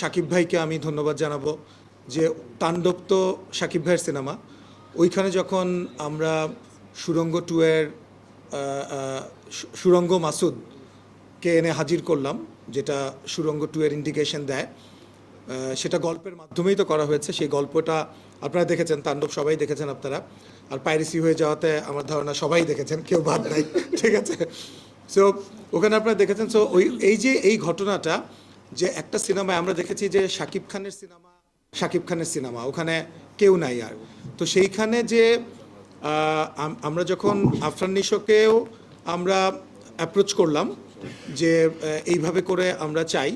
সাকিব ভাইকে আমি ধন্যবাদ জানাব যে তাণ্ডব তো সাকিব ভাইয়ের সিনেমা। ওইখানে যখন আমরা সুরঙ্গ টু এর সুরঙ্গ মাসুদকে এনে হাজির করলাম, যেটা সুরঙ্গ টু এর ইন্ডিকেশন দেয় সেটা গল্পের মাধ্যমেই তো করা হয়েছে। সেই গল্পটা আপনারা দেখেছেন, তাণ্ডব সবাই দেখেছেন আপনারা। আর পাইরেসি হয়ে যাওয়াতে আমার ধারণা সবাই দেখেছেন, কেউ বাদ নাই, ঠিক আছে? সো ওখানে আপনারা দেখেছেন সো ওই, এই যে এই ঘটনাটা যে একটা সিনেমায় আমরা দেখেছি যে শাকিব খানের সিনেমা, শাকিব খানের সিনেমা, ওখানে কেউ নাই আর। তো সেইখানে যে আমরা যখন আফরান নিশোকেও আমরা অ্যাপ্রোচ করলাম যে এইভাবে করে আমরা চাই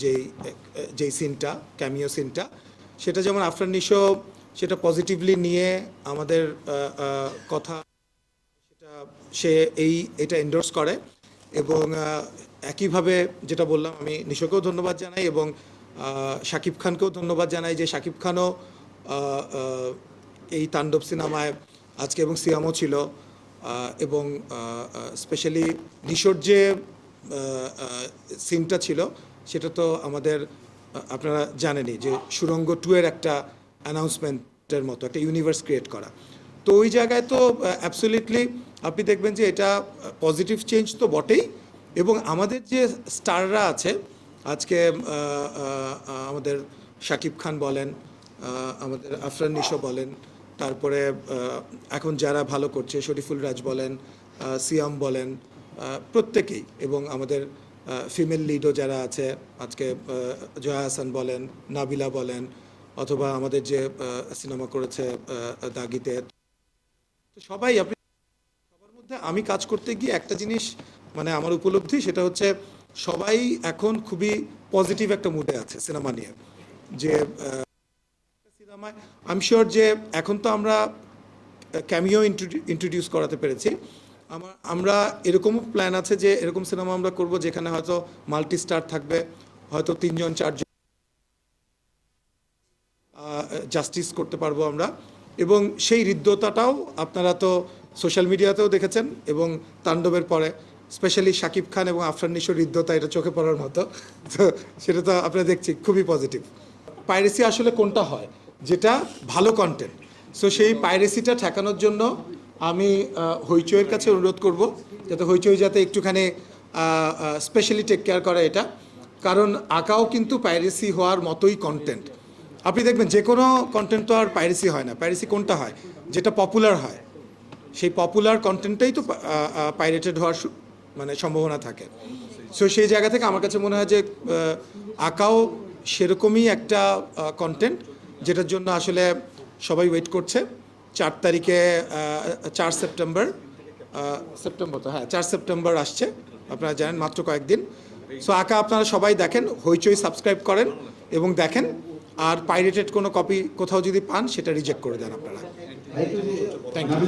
যেই যেই সিনটা ক্যামিও সিনটা, সেটা যেমন আফরান নিশো সেটা পজিটিভলি নিয়ে আমাদের কথা, সেটা সে এই, এটা এন্ডোর্স করে। এবং একইভাবে যেটা বললাম, আমি নিশোকেও ধন্যবাদ জানাই এবং শাকিব খানকেও ধন্যবাদ জানাই যে শাকিব খানও এই তাণ্ডব সিনেমায় আজকে এবং সিয়ামও ছিল এবং স্পেশালি নিশোর যে সিনটা ছিল, সেটা তো আমাদের আপনারা জানেনই যে সুরঙ্গ টু এর একটা অ্যানাউন্সমেন্টের মতো, একটা ইউনিভার্স ক্রিয়েট করা। তো ওই জায়গায় তো অ্যাবসলিউটলি আপনি দেখবেন যে এটা পজিটিভ চেঞ্জ তো বটেই এবং আমাদের যে স্টাররা আছে, আজকে আমাদের শাকিব খান বলেন আমাদের আফরান নিশো বলেন, তারপরে এখন যারা ভালো করছে, শরীফুল রাজ বলেন সিয়াম বলেন প্রত্যেকেই এবং আমাদের ফিমেল লিডও যারা আছে, আজকে জয়া হাসান বলেন, নাবিলা বলেন, অথবা আমাদের যে সিনেমা করেছে দাগিতে সবাই আপনি আমি কাজ করতে গিয়ে একটা জিনিস মানে আমার উপলব্ধি, সেটা হচ্ছে সবাই এখন খুবই পজিটিভ একটা মুডে আছে সিনেমা নিয়ে। যে সিনেমায় আমি শিওর যে এখন তো আমরা ক্যামিও ইন্ট্রোডিউস করাতে পেরেছি। আমার আমরা এরকমও প্ল্যান আছে যে এরকম সিনেমা আমরা করব যেখানে হয়তো মাল্টি স্টার থাকবে, হয়তো তিনজন, চারজন জাস্টিস করতে পারব আমরা। এবং সেই হৃদ্যতাটাও আপনারা তো সোশ্যাল মিডিয়াতেও দেখেছেন এবং তাণ্ডবের পরে, স্পেশালি শাকিব খান এবং আফরান নিশোর হৃদ্যতা এটা চোখে পড়ার মতো। তো সেটা তো আপনারা দেখছি, খুবই পজিটিভ পাইরেসি আসলে কোনটা হয়? যেটা ভালো কন্টেন্ট সো সেই পাইরেসিটা ঠেকানোর জন্য আমি হইচইয়ের কাছে অনুরোধ করব, যাতে হইচই যাতে একটুখানি স্পেশালি টেক কেয়ার করে এটা। কারণ আঁকাও কিন্তু পাইরেসি হওয়ার মতোই কন্টেন্ট আপনি দেখবেন যে কোনো কন্টেন্ট তো আর পাইরেসি হয় না। পাইরেসি কোনটা হয়? যেটা পপুলার হয়। সেই পপুলার কন্টেন্টটাই তো পাইরেটেড হওয়ার মানে সম্ভাবনা থাকে। সো সেই জায়গা থেকে আমার কাছে মনে হয় যে আঁকাও সেরকমই একটা কন্টেন্ট যেটার জন্য আসলে সবাই ওয়েট করছে। চার তারিখে চার সেপ্টেম্বর সেপ্টেম্বর তো হ্যাঁ চার সেপ্টেম্বর আসছে। আপনারা জানেন মাত্র কয়েকদিন। সো আঁকা আপনারা সবাই দেখেন হইচই সাবস্ক্রাইব করেন এবং দেখেন। আর পাইরেটেড কোনো কপি কোথাও যদি পান সেটা রিজেক্ট করে দেন আপনারা। Thank you